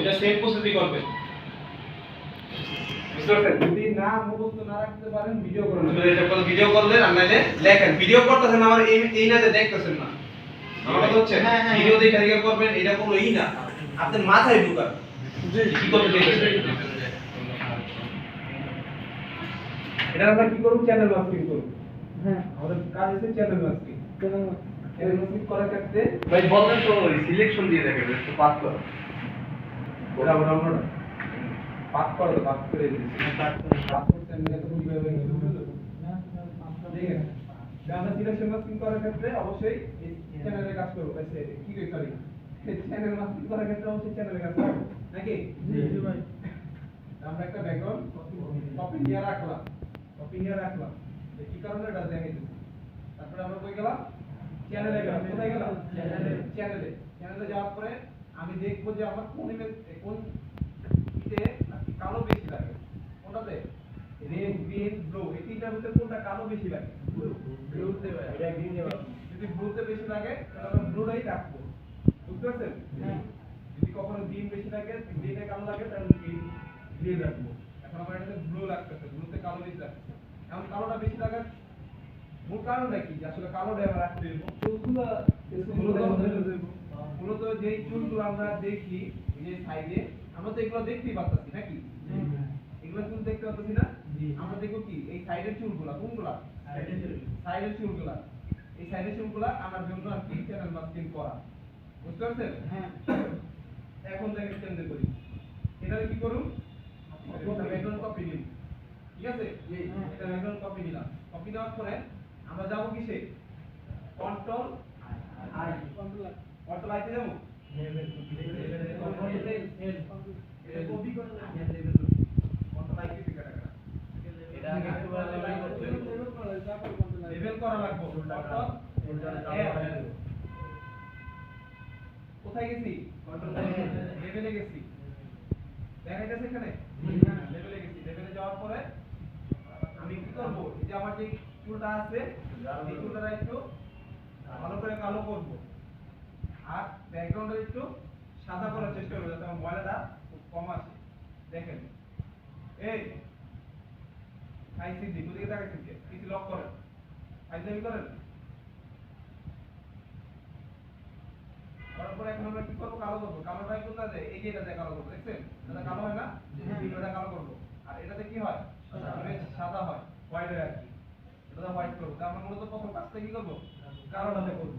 এটা সেম প্রসেসই করবেন যদি না মুখস্থ না রাখতে পারেন ভিডিও করুন এটা কোনো ভিডিও করলেন আর নাইলে লেখেন। ভিডিও করতেছেন আমার এই এই না যে দেখতেছেন না। আমার কথা হচ্ছে হ্যাঁ, হ্যাঁ, ভিডিও দেখে দেখে করবেন এটা কোনো ই না। আপনার মাথায় ঢুকান। কি করতে এটা আমরা কি করব? চ্যানেল মাস্কিং করব। হ্যাঁ। আমাদের কাজ হচ্ছে চ্যানেল মাস্কিং চ্যানেল মাস্কিং করার ক্ষেত্রে ভাই বলবেন তো সিলেকশন দিয়ে দেখেন একটু পাস করো। ওটা ওটা ওটা পাস করে পাস করে দিয়েছি পাস করতে আমি এত ভুল ঠিক আছে। আমরা সিলেকশন মাস্কিং করার ক্ষেত্রে অবশ্যই চ্যানেলে কাজ করব। এই কি কই সরি চ্যানেল মাস্কিং করার ক্ষেত্রে অবশ্যই চ্যানেলে কাজ করব। নাকি? আমরা একটা ব্যাকগ্রাউন্ড কপি নিয়ে রাখলাম। কপি নিয়ে রাখলাম। কি কারণে এটা দেখাইতেছি? তারপরে আমরা কই গেলাম? চ্যানেলে গেলাম কোথায় গেলাম? চ্যানেলে চ্যানেলে চ্যানেলে যাওয়ার পরে আমি দেখব যে আমার কোন কোন ইতে কালো বেশি লাগে। কোনটাতে? রেড গ্রিন ব্লু এই তিনটার মধ্যে কোনটা কালো বেশি লাগে? ব্লুতে যদি ব্লুতে বেশি লাগে তাহলে আমরা ব্লুটাই রাখব। বুঝতে পারছেন? যদি কখনো গ্রিন বেশি লাগে গ্রিনে কালো লাগে তাহলে গ্রিন গ্রিন রাখব। এখন আমার এটাতে ব্লু লাগতেছে ব্লুতে কালো বেশি লাগতেছে। এখন কালোটা বেশি লাগার মূল কারণটা কি? যে আসলে কালোটা আমরা রাখতে দেবো। মূলত যেই চুলগুলো আমরা দেখি যে সাইডে আমরা তো এগুলো দেখতেই পাচ্ছি নাকি? এগুলো চুল দেখতে পাচ্ছি না? আমরা দেখব কি? এই সাইডের চুলগুলা কোনগুলা? সাইডের চুলগুলা। এই সাইডের চুলগুলা আমার জন্য আর কি চ্যানেল মাস্কিং করা। বুঝতে পারছেন? হ্যাঁ। এখন দেখেন কেমনে করি। এটা কি করুন? ব্যাকগ্রাউন্ড কপি নিন ঠিক আছে? এটা ব্যাকগ্রাউন্ড কপি নিলাম কপি নেওয়ার পরে আমরা যাব কিসে? Control I. কন্ট্রোল আইতে যাব? আই কন্ট্রোল কোথায় গেছি? লেভেলে গেছি। দেখা যাচ্ছে এখানে লেভেলে গেছি। লেভেলে যাওয়ার পরে আমি কি করব? যে আমার যে চুলটা আছে এই চুলটা একটু ভালো করে কালো করব। আর ব্যাকগ্রাউন্ডটা একটু সাদা করার চেষ্টা করব যাতে আমার ময়লাটা খুব কম আসে। দেখেন। এই আইসিডি দুদিকে তাকাইছেন কে কিছু লক করেন। আইসিডি করেন? করার পরে এখন আমরা কি করব? কালো করব। কালোটাই কোথায় যায় এই যে এটাতে কালো করব দেখছেন? এটা কালো হয় না? এটা কালো করব। আর এটাতে কি হয়? সাদা হয়। হোয়াইট হয় আর কি। হোয়াইট করব তা আমরা মূলত প্রথম কাজটা কি করব? কালোটাতে করব।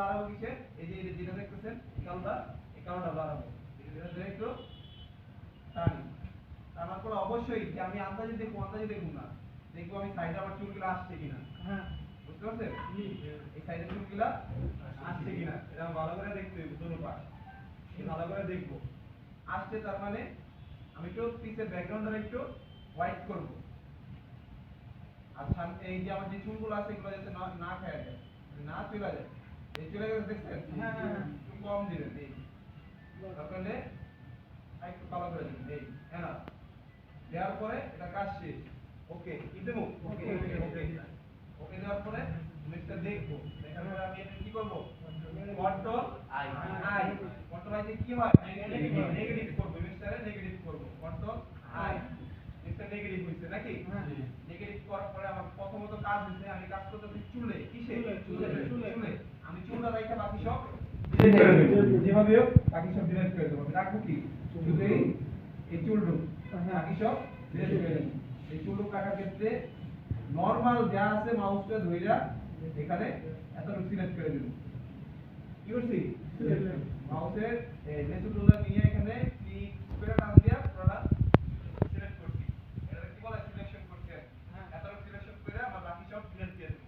লাগাবো কিসে? এই যে যেটা দেখতেছেন এই কালোটা এই কালোটা লাগাবো এটা একটু টানি। টানার পরে অবশ্যই যে আমি আন্দাজে দেখব আন্দাজে দেখব না। দেখব আমি সাইডে আমার চুলগুলো আসছে কিনা। বুঝতে পারছেন? এই সাইডের চুলগুলা আসছে। কিনা। এটা ভালো করে দেখতে দুটো পাশ ভালো করে দেখব। আসছে তার মানে আমি একটু পিসের ব্যাকগ্রাউন্ডটা একটু হোয়াইট করব। আর সাম- এই যে আমার যে চুলগুলো আছে এগুলো যাতে না খেয়ে যায়। না চলে যায়। এই চলে গেছে দেখছেন? হ্যাঁ, হ্যাঁ, হ্যাঁ। একটু কম দিবেন এই। দরকার হলে একটু কালো করে দিবেন এই। হ্যাঁ না? দেওয়ার পরে এটা কাজ শেষ। ওকে দেবো? ওকে ওকে ওকে ওকে। দেওয়ার পরে এটা দেখব। দেখার পরে আমি এটা কি করব? Control I. I. Control I কি হয়? নেগেটিভ করব। মিস্টারে নেগেটিভ করব। Control I. মিস্টার নেগেটিভ হইছে নাকি? হ্যাঁ। করার পরে আমার প্রথমত কাজ হইছে আমি কাজ করতেছি চুলে কিসে? চুলে, চুলে। চুলে আমি চুলটা রাইখা বাকি সব যেভাবে হোক বাকি সব ডিলিট করে দেবো। রাখব কি? শুধু এই চুলটুক হ্যাঁ। বাকি সব ডিলিট করে দেব। এই চুলটুক রাখার ক্ষেত্রে নরমাল যা আছে মাউসটা ধইরা এখানে এতটুকু সিলেক্ট করে দেব। কি করছি? মাউসের লেসু নিয়ে এখানে ক্লিক করে টান দিয়া? পুরোটা সিলেক্ট করছি এটা কি বলে সিলেকশন করছি আর কি। এতটুকু সিলেকশন করে আমার বাকি সব ডিলিট দিয়ে দেব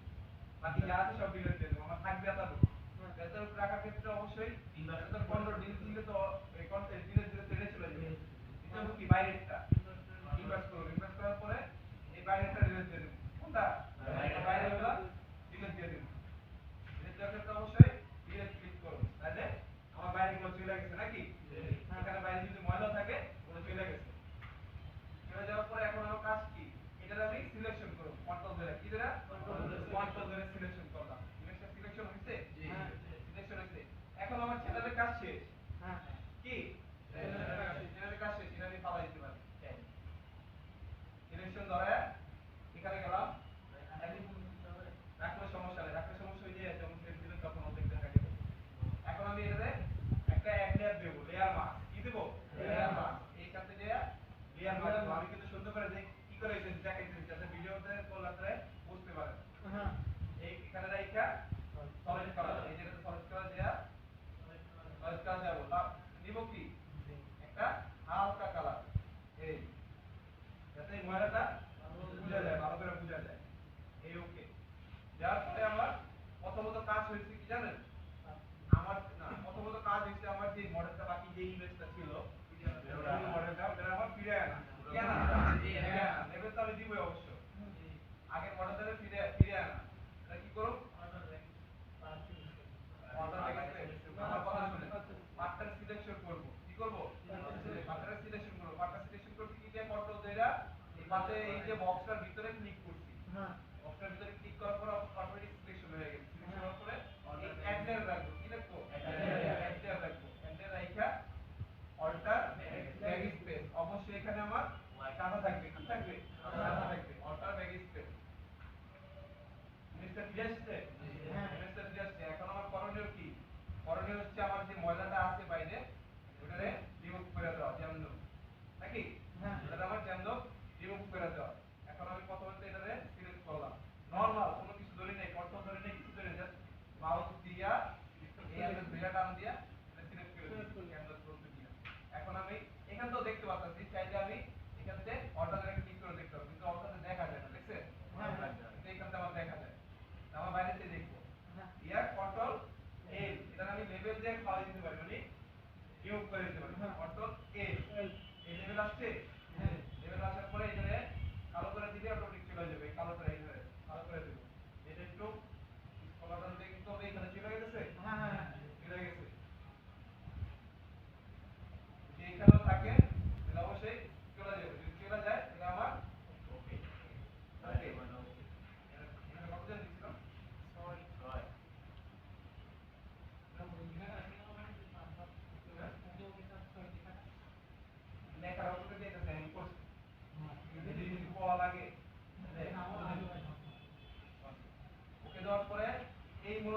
বাকি যা আছে সব ডিলিট দিয়ে দেব আমার থাকবে এতটুকু এতটুকু রাখার ক্ষেত্রে অবশ্যই এতটুকু কন্ট্রোল ডিলিট দিলে তো কন্ট্রোল ডিলিট দিলে ছেড়ে চলে যাবে। এটা হলো কি বাইরেরটা? ইনভার্স করব ইনভার্স করার পরে এই বাইরেরটা ডিলিট দিয়ে দেব। কোনটা? বাইরেরটা। ডিলিট দিয়ে দেব। ডিলিট দেওয়ার ক্ষেত্রে অবশ্যই ডিলিট ক্লিক করব তাহলে আমার বাইরে গুলো চলে গেছে নাকি? বোঝা যায়। এই ওকে যার পরে আমার প্রথমত কাজ হয়েছে কি জানেন? আমার না, প্রথমত কাজ হয়েছে আমার যে মডেলটা বাকি যে ইনভেস্ট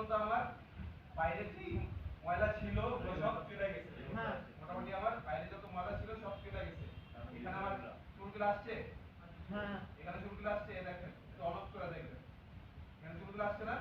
পর্যন্ত আমার বাইরে কি? ময়লা ছিল সব চলে গেছে। হ্যাঁ। মোটামুটি আমার বাইরে যত ময়লা ছিল সব চলে গেছে। এখানে আমার চুলগুলো আসছে? হ্যাঁ। এখানে চুলগুলো আসছে দেখেন একটু অলপ করে দেখবেন এখানে চুলগুলো আসছে না?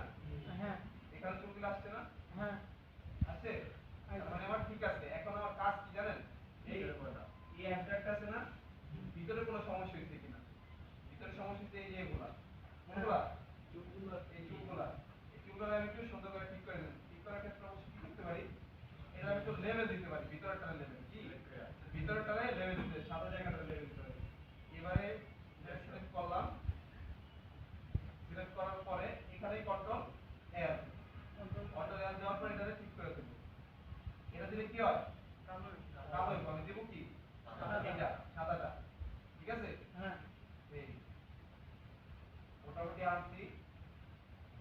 যদি আনছি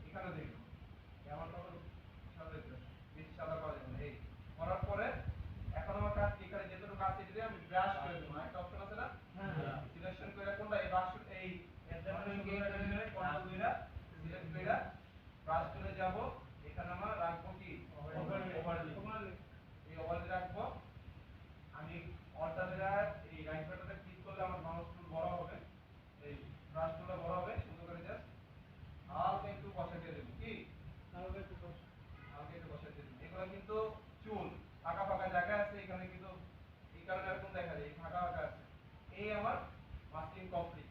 এখানে দেখুন আমার তখন ইনশাল্লাহ করা যাবে এই করার পরে এখন আমার কাজ এখানে যেটুকু আছে যদি আমি ব্রাশ করে দেবো একটা অপশন আছে না সিলেকশন করে কোনটা এই বাক্স এই সিলেক্ট করে ব্রাশ করে যাব কিন্তু চুল ফাঁকা ফাঁকা জায়গা আছে, এখানে কিন্তু এই কারণে এরকম দেখা যায় ফাঁকা ফাঁকা আছে। এই আমার মাস্কিং কমপ্লিট।